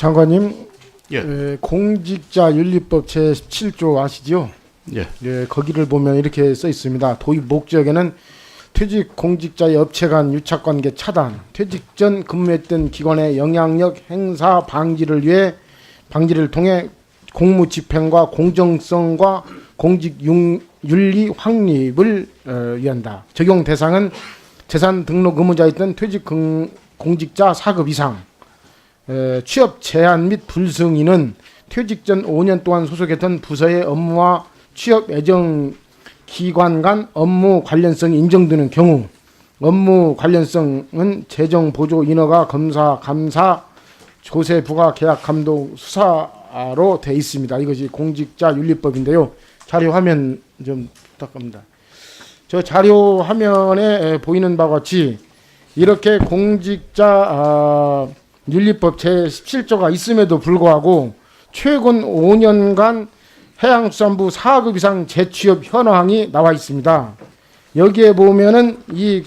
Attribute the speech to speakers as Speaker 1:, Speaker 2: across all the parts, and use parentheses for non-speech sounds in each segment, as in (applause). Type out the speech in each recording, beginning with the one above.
Speaker 1: 장관님,
Speaker 2: 예.
Speaker 1: 에, 공직자 윤리법 제 17조 아시죠?
Speaker 2: 예.
Speaker 1: 예, 거기를 보면 이렇게 써 있습니다. 도입 목적에는 퇴직 공직자의 업체 간 유착 관계 차단, 퇴직 전 근무했던 기관의 영향력 행사 방지를 위해 방지를 통해 공무 집행과 공정성과 공직 융- 윤리 확립을 어, 위한다. 적용 대상은 재산 등록 의무자였던 퇴직 공- 공직자 4급 이상, 에, 취업 제한 및 불승인은 퇴직 전 5년 동안 소속했던 부서의 업무와 취업 예정 기관 간 업무 관련성이 인정되는 경우 업무 관련성은 재정 보조 인허가 검사 감사 조세 부가 계약 감독 수사로 돼 있습니다. 이것이 공직자 윤리법인데요. 자료 화면 좀 부탁합니다. 저 자료 화면에 에, 보이는 바와 같이 이렇게 공직자 아, 윤리법 제 17조가 있음에도 불구하고 최근 5년간 해양수산부 4급 이상 재취업 현황이 나와 있습니다. 여기에 보면은 이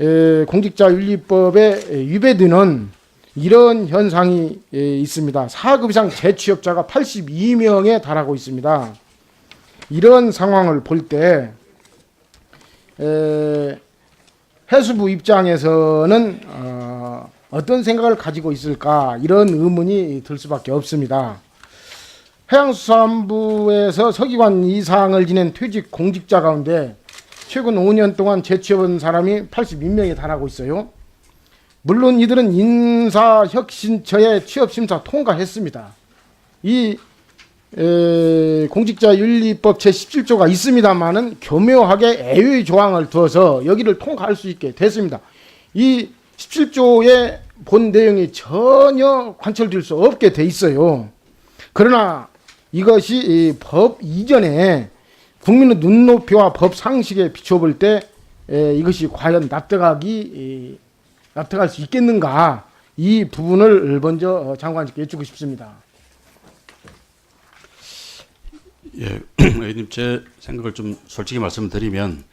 Speaker 1: 에, 공직자윤리법에 에, 위배되는 이런 현상이 에, 있습니다. 4급 이상 재취업자가 82명에 달하고 있습니다. 이런 상황을 볼 때 해수부 입장에서는 어, 어떤 생각을 가지고 있을까 이런 의문이 들 수밖에 없습니다. 해양수산부에서 서기관 이상을 지낸 퇴직 공직자 가운데 최근 5년 동안 재취업한 사람이 82명에 달하고 있어요. 물론 이들은 인사혁신처의 취업심사 통과했습니다. 이 에, 공직자윤리법 제17조가 있습니다만은 교묘하게 애의 조항을 두어서 여기를 통과할 수 있게 됐습니다. 이 17조의 본 내용이 전혀 관철될 수 없게 돼 있어요. 그러나 이것이 이법 이전에 국민의 눈높이와 법 상식에 비춰볼 때 에, 이것이 과연 납득하기 이, 납득할 수 있겠는가 이 부분을 먼저 어, 장관님께 여쭙고 싶습니다.
Speaker 2: 예. (clears throat) 의원님 제 생각을 좀 솔직히 말씀드리면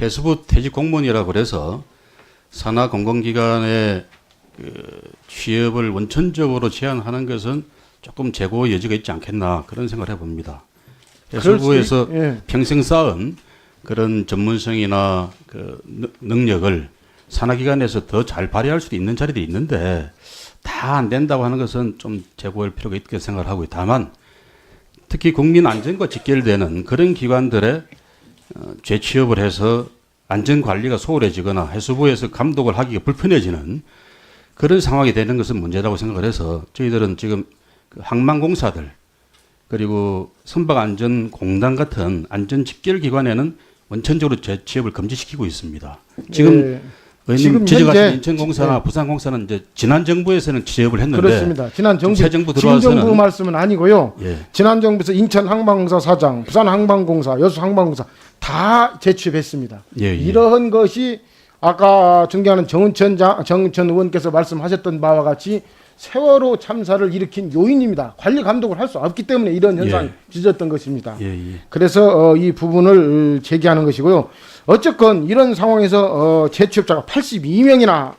Speaker 2: 해수부 퇴직 공무원이라고 그래서 산하 공공기관의 그 취업을 원천적으로 제한하는 것은 조금 재고 여지가 있지 않겠나 그런 생각을 해봅니다. 해수부에서
Speaker 1: 예.
Speaker 2: 평생 쌓은 그런 전문성이나 그 능- 능력을 산하기관에서 더 잘 발휘할 수도 있는 자리도 있는데 다 안 된다고 하는 것은 좀 재고할 필요가 있게 생각을 하고 다만 특히 국민 안전과 직결되는 그런 기관들의 어, 재취업을 해서 안전 관리가 소홀해지거나 해수부에서 감독을 하기가 불편해지는 그런 상황이 되는 것은 문제라고 생각을 해서 저희들은 지금 그 항만공사들 그리고 선박안전공단 같은 안전 직결 기관에는 원천적으로 재취업을 금지시키고 있습니다. 지금
Speaker 1: 예. 지금
Speaker 2: 지적하신
Speaker 1: 현재-
Speaker 2: 인천공사나
Speaker 1: 네.
Speaker 2: 부산공사는 이제 지난 정부에서는 취업을 했는데
Speaker 1: 그렇습니다. 지난 정부
Speaker 2: 새 정부
Speaker 1: 지금 정부
Speaker 2: 들어와서는
Speaker 1: 말씀은 아니고요.
Speaker 2: 예,
Speaker 1: 지난 정부에서 인천 항만공사 사장, 부산 항만공사, 여수 항만공사 다 재취업했습니다.
Speaker 2: 예, 예.
Speaker 1: 이러한 것이 아까 존경하는 정은천 장, 정은천 의원께서 말씀하셨던 바와 같이 세월호 참사를 일으킨 요인입니다. 관리 감독을 할 수 없기 때문에 이런 현상이
Speaker 2: 예.
Speaker 1: 빚었던 것입니다.
Speaker 2: 예, 예.
Speaker 1: 그래서 어, 이 부분을 제기하는 것이고요. 어쨌건 이런 상황에서 어, 재취업자가 82명이나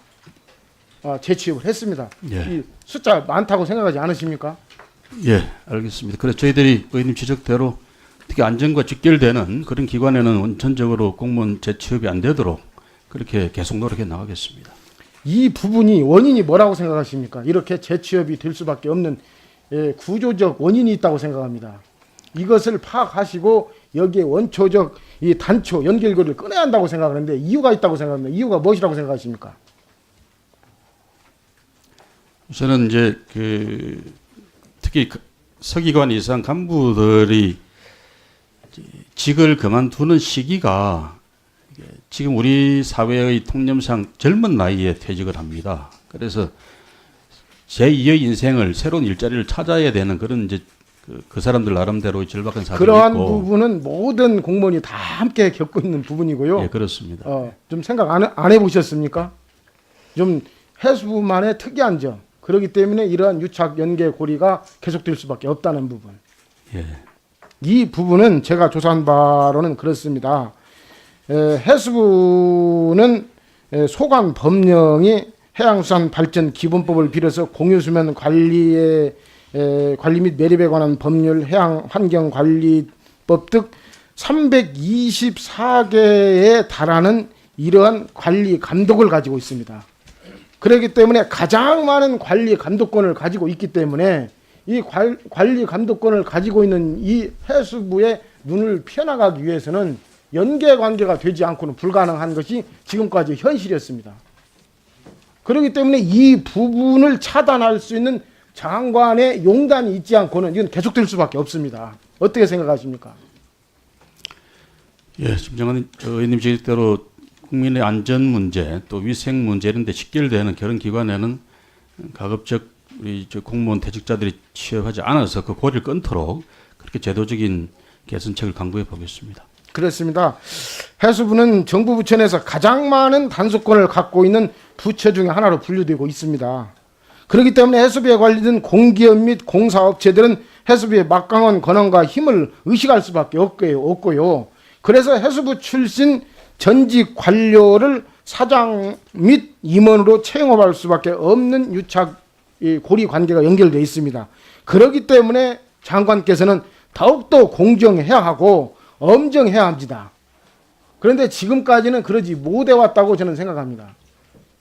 Speaker 1: 어, 재취업을 했습니다.
Speaker 2: 예.
Speaker 1: 이 숫자 많다고 생각하지 않으십니까?
Speaker 2: 예, 알겠습니다. 그래서 저희들이 의원님 지적대로 특히 안전과 직결되는 그런 기관에는 원천적으로 공무원 재취업이 안 되도록 그렇게 계속 노력해 나가겠습니다.
Speaker 1: 이 부분이 원인이 뭐라고 생각하십니까? 이렇게 재취업이 될 수밖에 없는 예, 구조적 원인이 있다고 생각합니다. 이것을 파악하시고 여기에 원초적 이 단초 연결고리를 끊어야 한다고 생각하는데 이유가 있다고 생각합니다. 이유가 무엇이라고 생각하십니까?
Speaker 2: 우선은 이제 그 특히 그 서기관 이상 간부들이 직을 그만두는 시기가 지금 우리 사회의 통념상 젊은 나이에 퇴직을 합니다. 그래서 제2의 인생을 새로운 일자리를 찾아야 되는 그런 이제 그, 그 사람들 나름대로의 절박한 사정이
Speaker 1: 그러한
Speaker 2: 있고
Speaker 1: 부분은 모든 공무원이 다 함께 겪고 있는 부분이고요.
Speaker 2: 예 그렇습니다.
Speaker 1: 어, 좀 생각 안, 해- 안 해보셨습니까? 좀 해수부만의 특이한 점. 그렇기 때문에 이러한 유착 연계 고리가 계속될 수밖에 없다는 부분.
Speaker 2: 예.
Speaker 1: 이 부분은 제가 조사한 바로는 그렇습니다. 에, 해수부는 에, 소관 법령이 해양수산 발전 기본법을 빌어서 공유수면 관리의 에, 관리 및 매립에 관한 법률, 해양 환경 관리법 등 324개에 달하는 이러한 관리 감독을 가지고 있습니다. 그렇기 때문에 가장 많은 관리 감독권을 가지고 있기 때문에 이 관- 관리 감독권을 가지고 있는 이 해수부의 눈을 펴나가기 위해서는 연계 관계가 되지 않고는 불가능한 것이 지금까지 현실이었습니다. 그렇기 때문에 이 부분을 차단할 수 있는 장관의 용단이 있지 않고는 이건 계속될 수밖에 없습니다. 어떻게 생각하십니까?
Speaker 2: 예, 김정은 의원님 지적대로 국민의 안전 문제 또 위생 문제 이런 데 직결되는 그런 기관에는 가급적 우리 저 공무원 퇴직자들이 취업하지 않아서 그 고리를 끊도록 그렇게 제도적인 개선책을 강구해 보겠습니다.
Speaker 1: 그렇습니다. 해수부는 정부 부처 내에서 가장 많은 단속권을 갖고 있는 부처 중에 하나로 분류되고 있습니다. 그렇기 때문에 해수부에 관리된 공기업 및 공사업체들은 해수부의 막강한 권한과 힘을 의식할 수밖에 없고요. 그래서 해수부 출신 전직 관료를 사장 및 임원으로 채용할 수밖에 없는 유착 이 고리 관계가 연결되어 있습니다. 그렇기 때문에 장관께서는 더욱더 공정해야 하고 엄정해야 합니다. 그런데 지금까지는 그러지 못해 왔다고 저는 생각합니다.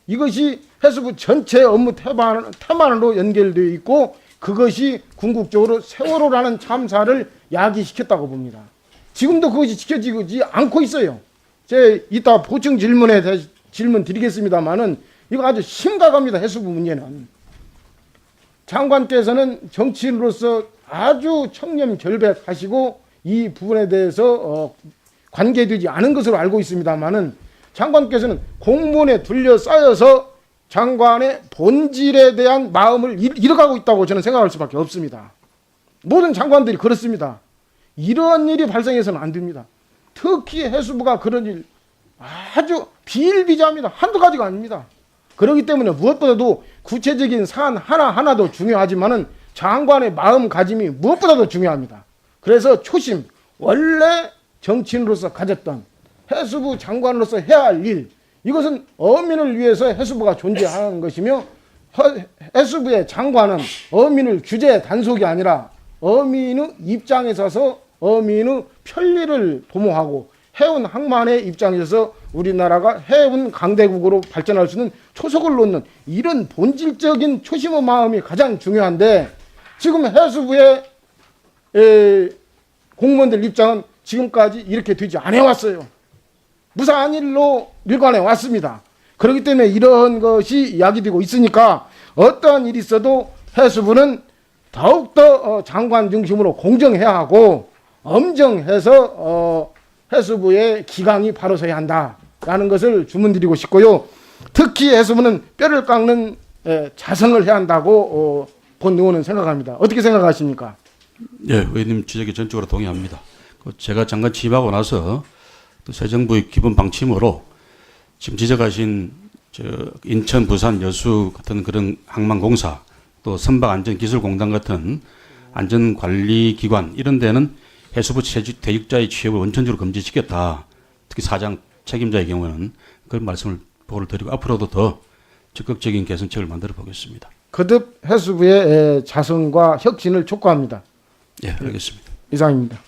Speaker 1: 이것이 해수부 전체 업무 태반, 태만으로 연결되어 있고 그것이 궁극적으로 세월호라는 참사를 야기시켰다고 봅니다. 지금도 그것이 지켜지지 않고 있어요. 제 이따 보충 질문에 대해 질문 드리겠습니다만은 이거 아주 심각합니다. 해수부 문제는. 장관께서는 정치인으로서 아주 청렴 결백하시고 이 부분에 대해서 어, 관계되지 않은 것으로 알고 있습니다만은 장관께서는 공무원에 둘러싸여서 장관의 본질에 대한 마음을 잃- 잃어가고 있다고 저는 생각할 수밖에 없습니다. 모든 장관들이 그렇습니다. 이런 일이 발생해서는 안 됩니다. 특히 해수부가 그런 일 아주 비일비재합니다. 한두 가지가 아닙니다. 그렇기 때문에 무엇보다도 구체적인 사안 하나하나도 중요하지만은 장관의 마음가짐이 무엇보다도 중요합니다. 그래서 초심, 원래 정치인으로서 가졌던 해수부 장관으로서 해야 할 일, 이것은 어민을 위해서 해수부가 존재하는 (laughs) 것이며 허- 해수부의 장관은 어민을 규제 단속이 아니라 어민의 입장에 서서 어민의 편리를 도모하고 해운 항만의 입장에서 우리나라가 해운 강대국으로 발전할 수 있는 초석을 놓는 이런 본질적인 초심의 마음이 가장 중요한데 지금 해수부의 에, 공무원들 입장은 지금까지 이렇게 되지 않아 왔어요. 무사한 일로 밀관해 왔습니다. 그렇기 때문에 이런 것이 이야기되고 있으니까 어떠한 일이 있어도 해수부는 더욱더 어, 장관 중심으로 공정해야 하고 엄정해서 어, 해수부의 기강이 바로 서야 한다라는 것을 주문드리고 싶고요. 특히 해수부는 뼈를 깎는 에, 자성을 해야 한다고 어, 본 의원은 생각합니다. 어떻게 생각하십니까?
Speaker 2: 예, 의원님 지적에 전적으로 동의합니다. 그 제가 장관 취임하고 나서 또 새 정부의 기본 방침으로 지금 지적하신 저 인천, 부산, 여수 같은 그런 항만공사 또 선박안전기술공단 같은 안전관리기관 이런 데는 해수부 대직자의 취업을 원천적으로 금지시켰다. 특히 사장 책임자의 경우는 그런 말씀을 보고를 드리고 앞으로도 더 적극적인 개선책을 만들어 보겠습니다.
Speaker 1: 거듭 해수부의 에, 자성과 혁신을 촉구합니다.
Speaker 2: 예, 알겠습니다.
Speaker 1: 이상입니다.